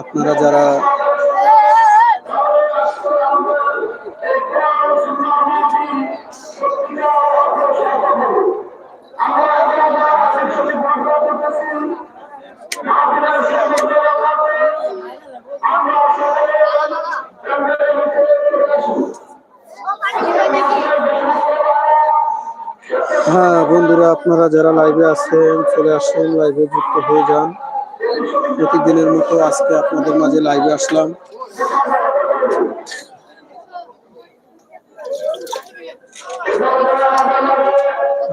আপনারা যারা হ্যাঁ বন্ধুরা আপনারা যারা লাইভে আছেন চলে আসেন লাইভে যুক্ত হয়ে যান। প্রতিদিনের মতো আজকে আপনাদের মাঝে লাইভে আসলাম।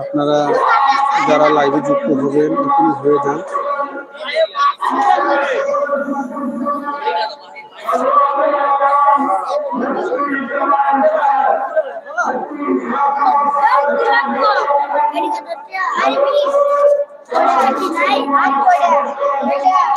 আপনারা যারা লাইভে যুক্ত হবেন এখনই হয়ে যান। এর ওরা কাস্টমার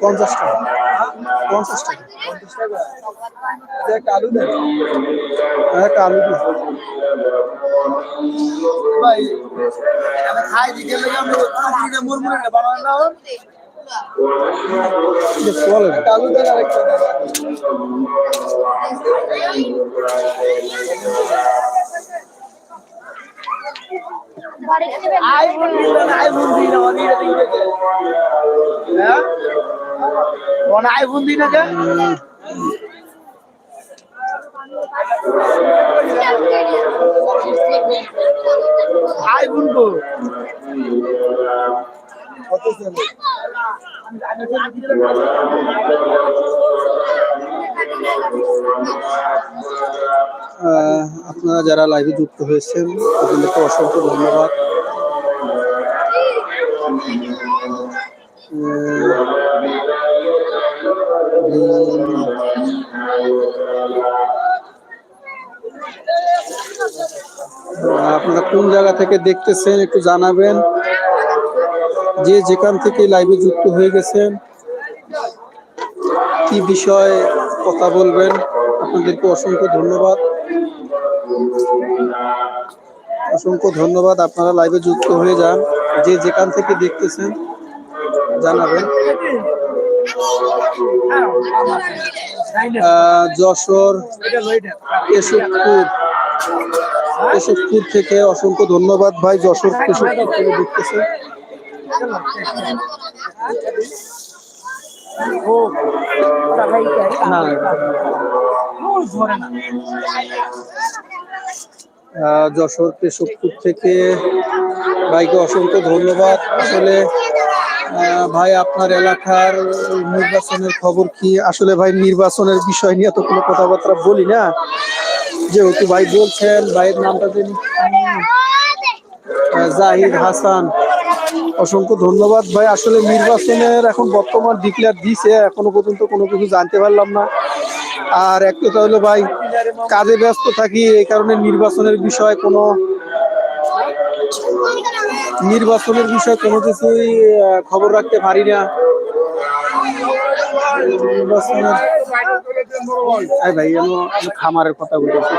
পঞ্চাশ টাকা। পঞ্চাশ টাকা। একটা আলু দেন। একটা আলু দিন। ভাই খাই দিকে মুরমুরে বানানো না আলু দেন। একটা দেন। আই বুঝি না আই বুঝি না ওনি এটা দিন থেকে হ্যাঁ ওনা আই বুঝি না কে? আই বুনবো কত সেল আপনারা যারা লাইভে যুক্ত হয়েছেন, তাদেরকে অসংখ্য ধন্যবাদ। আপনারা কোন জায়গা থেকে দেখতেছেন একটু জানাবেন। যে যেখান থেকে লাইভে যুক্ত হয়ে গেছেন, কি বিষয়ে কথা বলবেন। আপনাদেরকে অসংখ্য ধন্যবাদ। অসংখ্য ধন্যবাদ। আপনারা লাইভে যুক্ত হয়ে যান। যে যেখান থেকে দেখতেছেন, জানাবেন। যশোর, কেশবপুর। কেশবপুর থেকে অসংখ্য ধন্যবাদ। ভাই, যশোর, কেশবপুর থেকে যশোর কেশবপুর থেকে ভাইকে অসংখ্য ধন্যবাদ। আসলে ভাই, আপনার এলাকার নির্বাচনের খবর কি? আসলে ভাই, নির্বাচনের বিষয় নিয়ে তো কোনো কথাবার্তা বলি না। যেহেতু ভাই বলছেন, ভাইয়ের নামটা জাহিদ হাসান। অসংখ্য ধন্যবাদ। ভাই, আসলে নির্বাচনের এখন বর্তমান ডিক্লেয়ার দিছে, এখনও পর্যন্ত কোনো কিছু জানতে পারলাম না। আর এক কথা হলো ভাই, কাজে ব্যস্ত থাকি, এই কারণে নির্বাচনের বিষয়ে কোনো নির্বাচনের বিষয়ে কোনো কিছুই খবর রাখতে পারি না। ভাই, আমি খামারের কথা বলতেছি।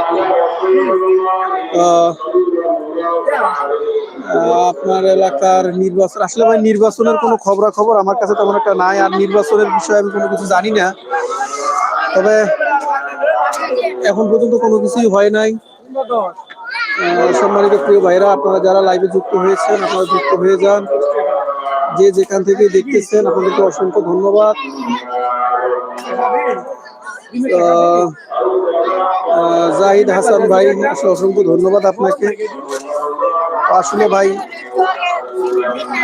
আপনার এলাকার নির্বাচন আসলে ভাই, নির্বাচনের কোনো খবরাখবর আমার কাছে তেমন একটা নাই, আর নির্বাচনের বিষয়ে আমি কোনো কিছু জানি না। তবে এখন পর্যন্ত কোনো কিছুই হয় নাই। সম্মানিত প্রিয় ভাইরা আপনারা যারা লাইভে যুক্ত হয়েছেন, আপনারা যুক্ত হয়ে যান। যে যেখান থেকে দেখতেছেন, আপনাদেরকে অসংখ্য ধন্যবাদ। জাহিদ হাসান ভাই, অসংখ্য ধন্যবাদ আপনাকে। আসলে ভাই,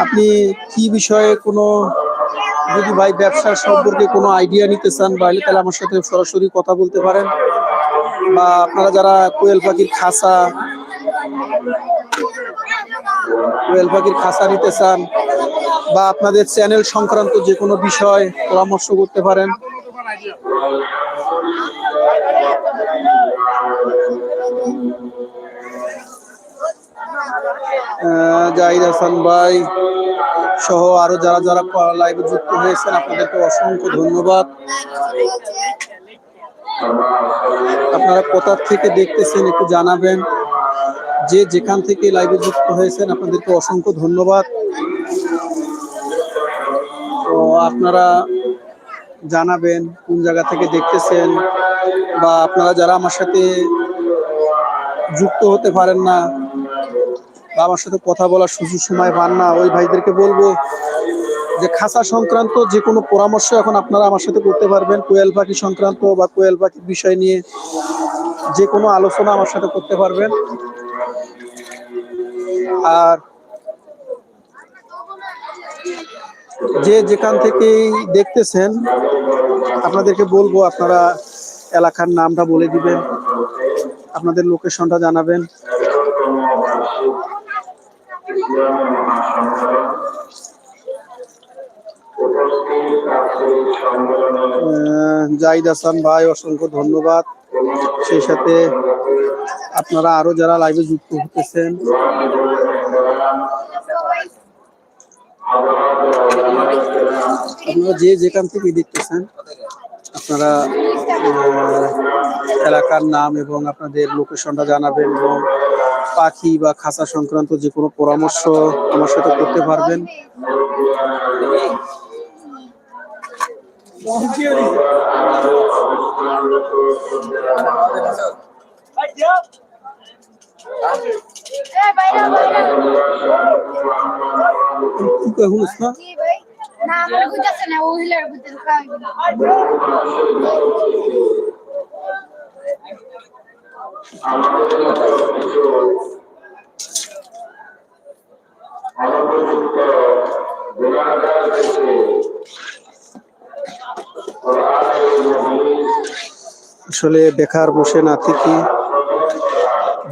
আপনি কি বিষয়ে কোনো, যদি ভাই ব্যবসার সম্পর্কে কোনো আইডিয়া নিতে চান, তাহলে তাহলে আমার সাথে সরাসরি কথা বলতে পারেন। বা আপনারা যারা কোয়েল পাখির খাসা, কোয়েল পাখির খাসা নিতে চান, বা আপনাদের চ্যানেল সংক্রান্ত যে কোনো বিষয়, পরামর্শ করতে পারেন। জাহিদ হাসান ভাই সহ আরও যারা যারা লাইভে যুক্ত হয়েছেন, আপনাদেরকে অসংখ্য ধন্যবাদ। আপনারা কোথা থেকে দেখতেছেন একটু জানাবেন। যে যেখান থেকে লাইভে যুক্ত হয়েছেন, আপনাদেরকে অসংখ্য ধন্যবাদ। তো আপনারা জানাবেন কোন জায়গা থেকে দেখতেছেন বা আপনারা যারা আমার সাথে যুক্ত হতে পারেন না বা আমার সাথে কথা বলার সুযোগ সময় পান না। ওই ভাইদেরকে বলব যে খাসা সংক্রান্ত যে কোনো পরামর্শ এখন আপনারা আমার সাথে করতে পারবেন। কোয়েল পাখি সংক্রান্ত বা কোয়েল পাখির বিষয় নিয়ে যে কোনো আলোচনা আমার সাথে করতে পারবেন। আর যে যেখান থেকেই দেখতেছেন, আপনাদেরকে বলব আপনারা এলাকার নামটা বলে দিবেন, আপনাদের লোকেশনটা জানাবেন। আহ, জাহিদ হাসান ভাই অসংখ্য ধন্যবাদ। সেই সাথে আপনারা আরও যারা লাইভে যুক্ত হতেছেন। আপনারা যে যেখান থেকে দেখতেছেন আপনারা এলাকার নাম এবং আপনাদের লোকেশনটা জানাবেন এবং পাখি বা খাঁচা সংক্রান্ত যে কোনো পরামর্শ আমার সাথে করতে পারবেন। আসলে বেকার বসে না থেকে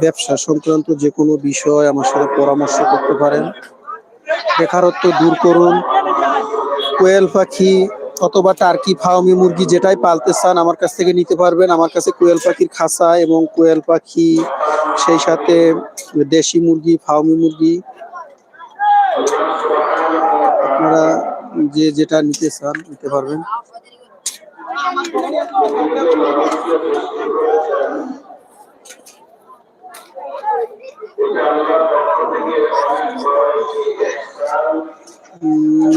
ব্যবসা সংক্রান্ত যে কোনো বিষয় আমার সাথে পরামর্শ করতে পারেন। বেকারত্ব দূর করুন। কোয়েল পাখি অথবা টার্কি ফার্মি মুরগি যেটাই পালতে চান আমার কাছ থেকে নিতে পারবেন। আমার কাছে কোয়েল পাখির খাঁচা এবং কোয়েল পাখি সেই সাথে দেশি মুরগি ফার্মি মুরগি। আপনারা যে যেটা নিতে চান নিতে পারবেন। উম,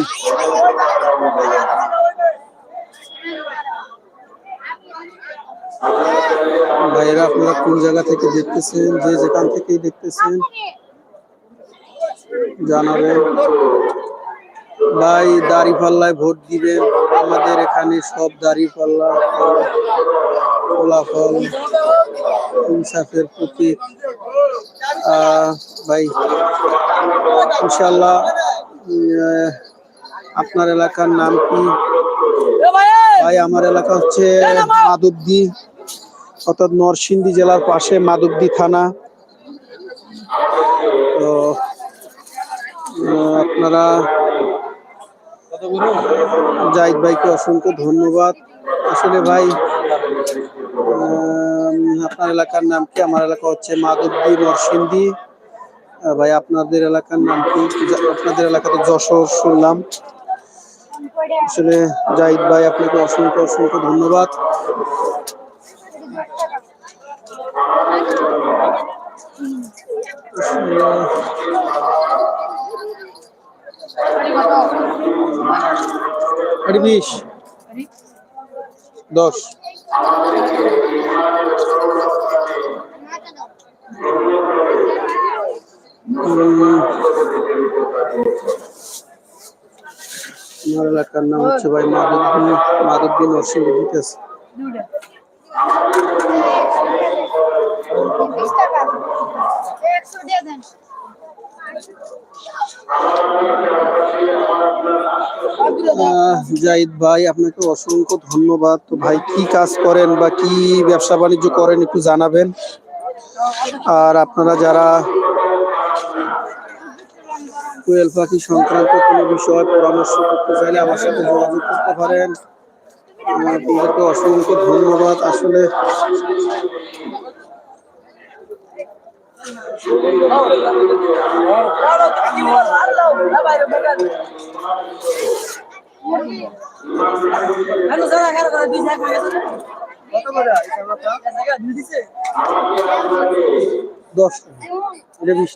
ভাইয়েরা আপনারা কোন জায়গা থেকে দেখতেছেন? যে যেখান থেকেই দেখতেছেন জানাবেন। ভাই দাড়ি পাল্লায় ভোট দিবেন। আমাদের এখানে সব দাড়ি পাল্লা ফলাফল ইনসাফের প্রতীক। আহ, ভাই ইনশাল্লাহ আপনার এলাকার নাম কি? ভাই, আমার এলাকা হচ্ছে মাধবদী, অর্থাৎ নরসিংদী জেলার পাশে মাধবদী থানা। তো আপনারা জাহিদ ভাইকে অসংখ্য ধন্যবাদ। আসলে ভাই আপনার এলাকার নাম কি? আমার এলাকা হচ্ছে মাধবদী, নরসিংদী। ভাই, আপনাদের এলাকার নাম কি? আপনাদের এলাকাতে যশোর শুনলাম। আসলে জাহিদ ভাই আপনাকে অসংখ্য অসংখ্য ধন্যবাদ। বিশ দশ। আমার এলাকার নাম হচ্ছে ভাই মাধবদী মাধবদী নরসিংহ বিকাশ। দুটা বিশ টাকা একশো দিয়ে দেন। আহ, জাহিদ ভাই আপনাকে অসংখ্য ধন্যবাদ। তো ভাই কি কাজ করেন বা কি ব্যবসা বাণিজ্য করেন একটু জানাবেন। আর আপনারা যারা কোয়েল পাখি সংক্রান্ত কোনো বিষয় পরামর্শ করতে চাইলে আমার সাথে যোগাযোগ করতে পারেন। আপনাদেরকে অসংখ্য ধন্যবাদ। আসলে দশ এটা বিশ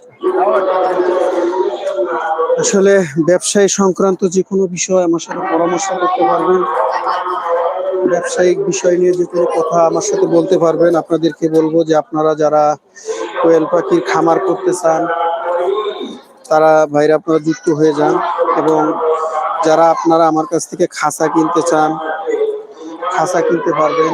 আসলে ব্যবসায়ী সংক্রান্ত যে কোনো বিষয় আমার সাথে পরামর্শ করতে পারবেন। ব্যবসায়িক বিষয় নিয়ে যে কোনো কথা আমার সাথে বলতে পারবেন। আপনাদেরকে বলব যে আপনারা যারা কোয়েল পাখির খামার করতে চান, তারা ভাইরা আপনারা যুক্ত হয়ে যান এবং যারা আপনারা আমার কাছ থেকে খাঁচা কিনতে চান, খাঁচা কিনতে পারবেন।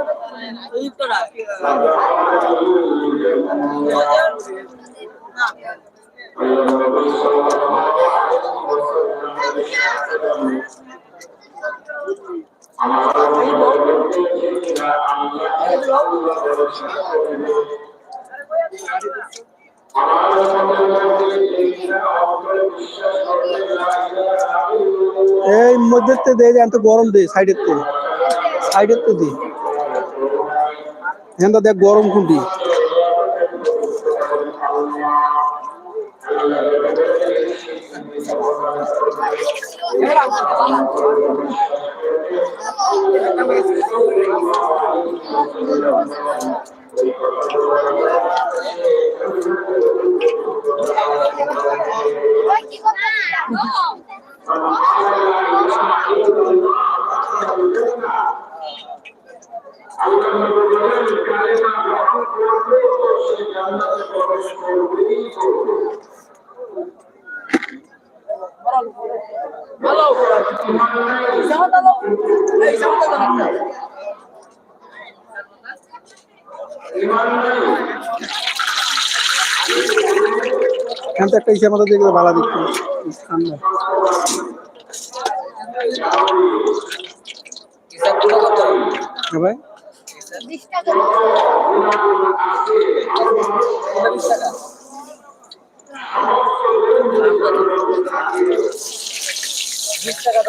এই মধ্যে তো দে দেন তো গরম দে সাইডের তো সাইডের তো দি। হ্যাঁ দেখ গরম কোনটি কি করতে এখান থেকে একটা হিসাব দেখলে ভালো দেখতে। ঠান্ডা হ্যাঁ ভাই বিশ টাকা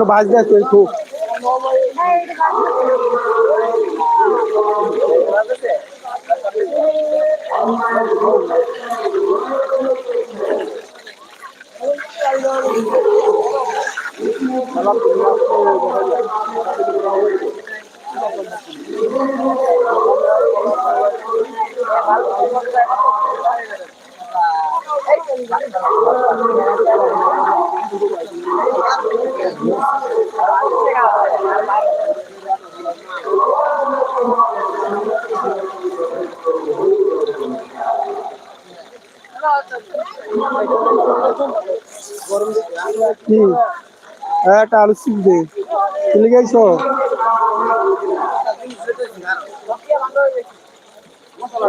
কোনো বাজ দেয় তুই খুব কি একটা আলু সিপ দে মশলা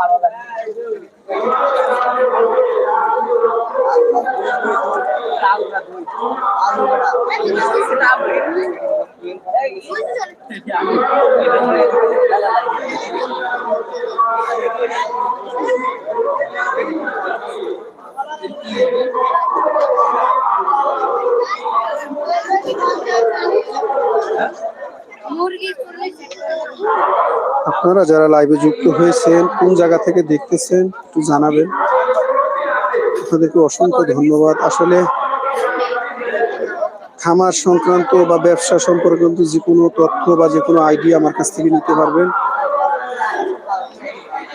ভালো লাগে আপনারা যারা লাইভে যুক্ত হয়েছেন, কোন জায়গা থেকে দেখতেছেন, একটু জানাবেন। আপনাদেরকে অসংখ্য ধন্যবাদ। আসলে খামার সংক্রান্ত বা ব্যবসা সম্পর্কিত যে কোনো তথ্য বা যে কোনো আইডিয়া আমার কাছ থেকে নিতে পারবেন।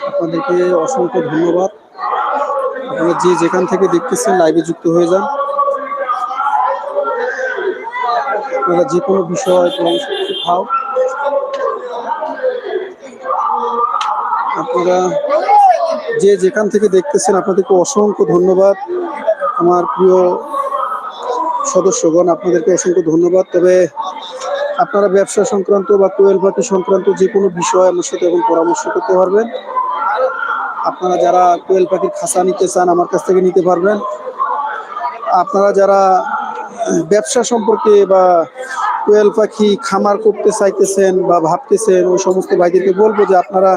আপনাদেরকে অসংখ্য ধন্যবাদ। আপনারা যে যেখান থেকে দেখতেছেন লাইভে যুক্ত হয়ে যান। আপনারা যে কোনো বিষয় খাও। আপনারা যে যেখান থেকে দেখতেছেন, আপনাদেরকে অসংখ্য ধন্যবাদ। আমার প্রিয় সদস্যগণ, আপনাদেরকে অসংখ্য ধন্যবাদ। তবে আপনারা ব্যবসা সংক্রান্ত বা কোয়েল পাখি সংক্রান্ত যে কোনো বিষয় আমার সাথে এখন পরামর্শ করতে পারবেন। আপনারা যারা কোয়েল পাখির খাঁচা নিতে চান, আমার কাছ থেকে নিতে পারবেন। আপনারা যারা ব্যবসা সম্পর্কে বা কোয়েল পাখি খামার করতে চাইতেছেন বা ভাবতেছেন, ওই সমস্ত ভাইদেরকে বলব যে আপনারা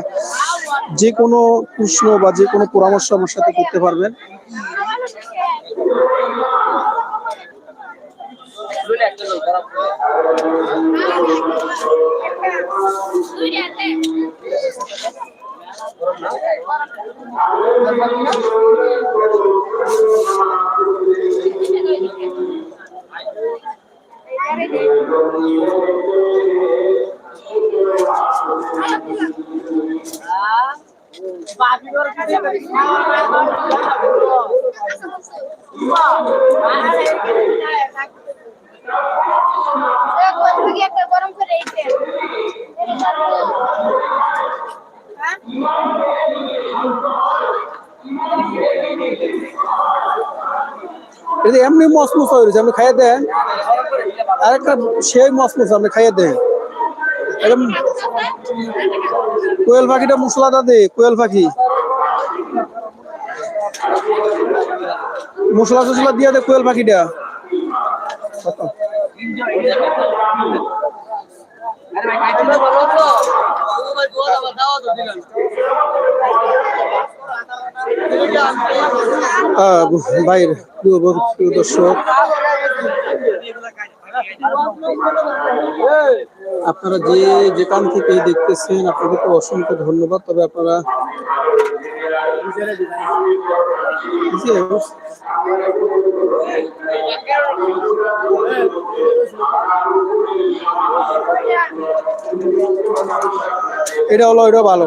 যে কোনো প্রশ্ন বা যে কোনো পরামর্শ আমার সাথে করতে পারবেন। গরম করে এমনি মসমস হয়ে রয়েছে আপনি খাইয়ে দেন। আর একটা সেই মসমস আপনি খাইয়ে দেন। একদম কোয়েল পাখিটা মশলাটা দে কোয়েল পাখি। মশলা টসলা দিয়ে দে কোয়েল পাখিটা। প্রিয় দর্শক। আপনারা যে যেখান থেকে দেখতেছেন আপনাদেরকে অসংখ্য ধন্যবাদ। তবে আপনারা এটা হলো এটা ভালো।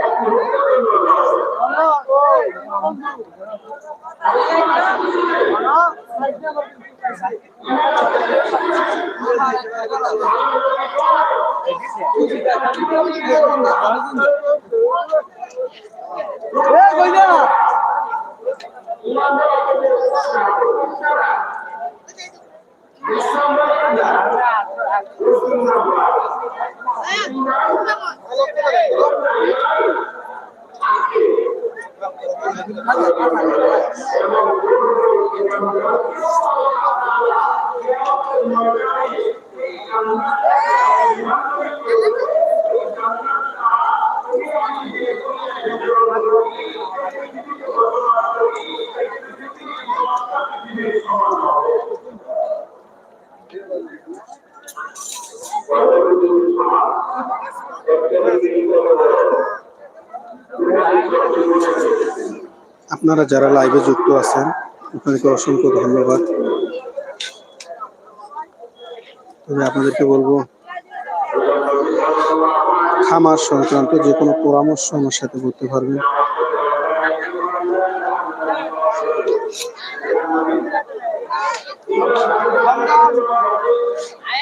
আপনারা যারা লাইভে যুক্ত আছেন, আপনাদেরকে অসংখ্য ধন্যবাদ। তবে আপনাদেরকে বলব, খামার সংক্রান্ত যে কোনো পরামর্শ আমার সাথে করতে পারবেন।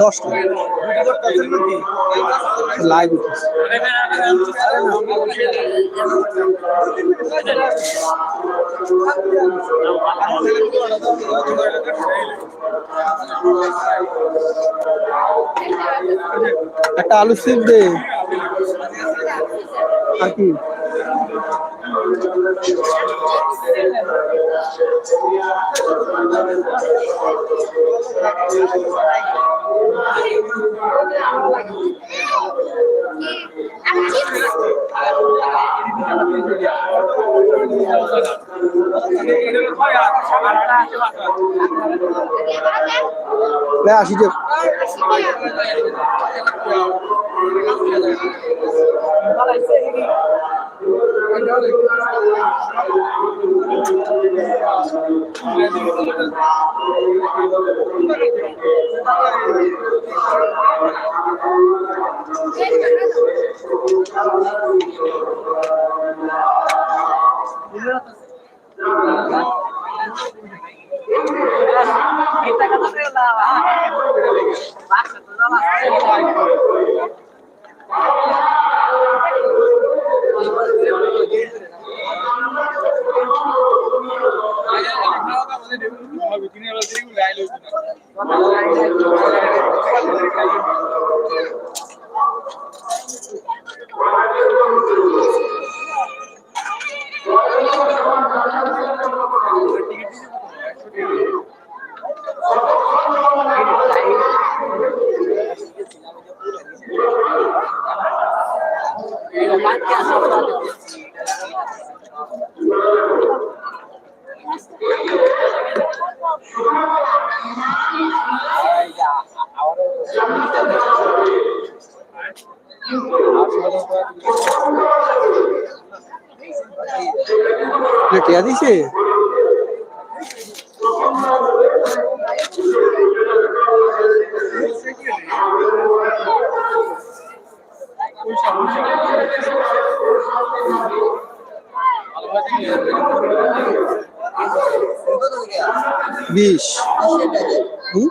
দশ লাইভ একটা আলু সিপ দে। আর কি? লে আশি টাকা টিয়া দিছে? বিশ। হুম?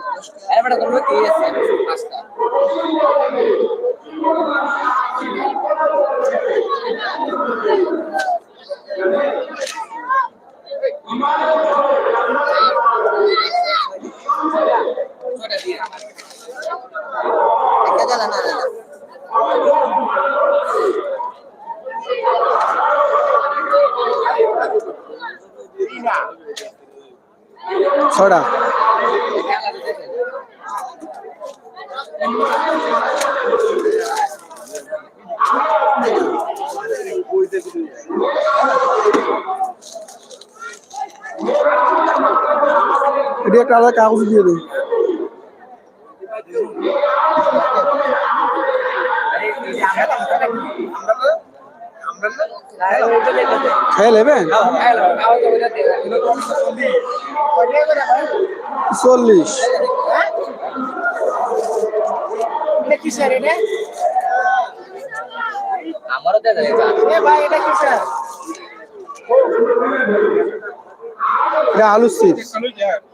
আলাদা কাগজ দিয়ে দিই। খেয়ে নেবেন? চল্লিশ। আমারও এ ভাই এটা চিপস। এই স্যার টাকা এটা আলু চপ ভাই হুম,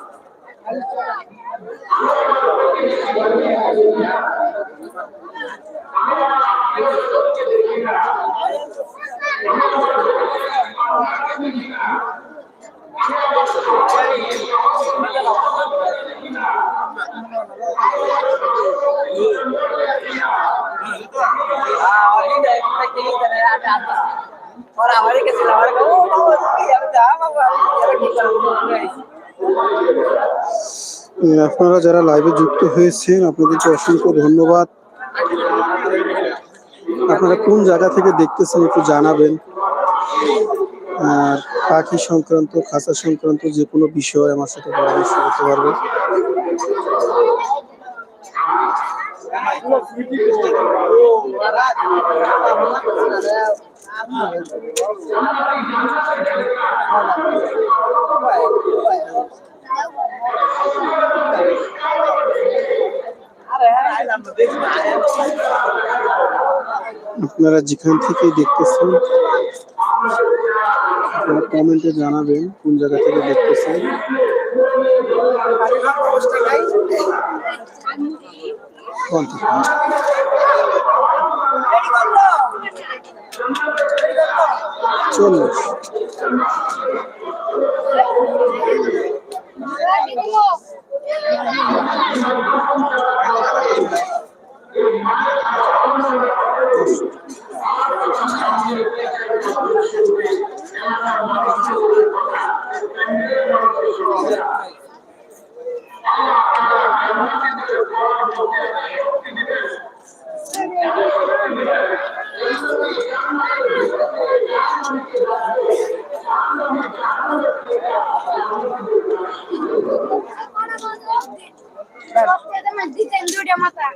ওরা আমারে গেছিল আমারে ও আপনারা যারা লাইভে যুক্ত হয়েছেন, আপনাদেরকে অসংখ্য ধন্যবাদ। আপনারা কোন জায়গা থেকে দেখতেছেন একটু জানাবেন। আর পাখি সংক্রান্ত খাঁচা সংক্রান্ত যে কোনো বিষয় আমার সাথে পরামর্শ করতে পারবেন। আপনারা যেখান থেকে দেখতেছেন আপনারা কমেন্টে জানাবেন কোন জায়গা থেকে দেখতেছেন। থেকে? চল্লিশ দিতেন দুটা মাথা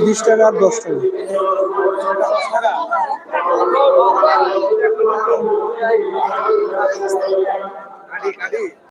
বিশ টাকা আর দশ টাকা।